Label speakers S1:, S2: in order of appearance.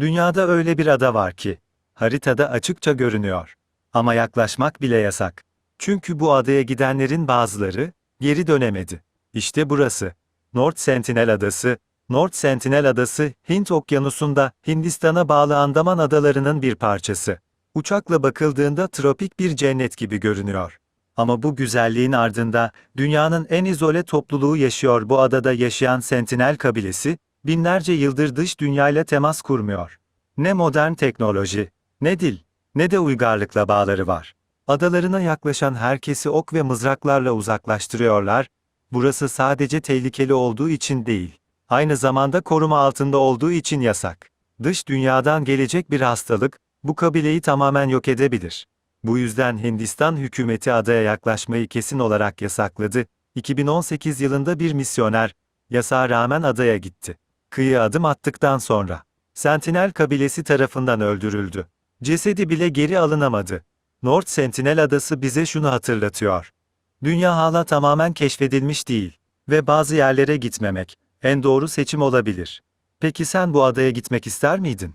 S1: Dünyada öyle bir ada var ki, haritada açıkça görünüyor. Ama yaklaşmak bile yasak. Çünkü bu adaya gidenlerin bazıları, geri dönemedi. İşte burası. North Sentinel Adası, North Sentinel Adası, Hint Okyanusu'nda, Hindistan'a bağlı Andaman Adaları'nın bir parçası. Uçakla bakıldığında tropik bir cennet gibi görünüyor. Ama bu güzelliğin ardında, dünyanın en izole topluluğu yaşıyor bu adada yaşayan Sentinel kabilesi, binlerce yıldır dış dünyayla temas kurmuyor. Ne modern teknoloji, ne dil, ne de uygarlıkla bağları var. Adalarına yaklaşan herkesi ok ve mızraklarla uzaklaştırıyorlar, burası sadece tehlikeli olduğu için değil, aynı zamanda koruma altında olduğu için yasak. Dış dünyadan gelecek bir hastalık, bu kabileyi tamamen yok edebilir. Bu yüzden Hindistan hükümeti adaya yaklaşmayı kesin olarak yasakladı. 2018 yılında bir misyoner, yasağa rağmen adaya gitti. Kıyı adım attıktan sonra, Sentinel kabilesi tarafından öldürüldü. Cesedi bile geri alınamadı. North Sentinel adası bize şunu hatırlatıyor. Dünya hala tamamen keşfedilmiş değil ve bazı yerlere gitmemek en doğru seçim olabilir. Peki sen bu adaya gitmek ister miydin?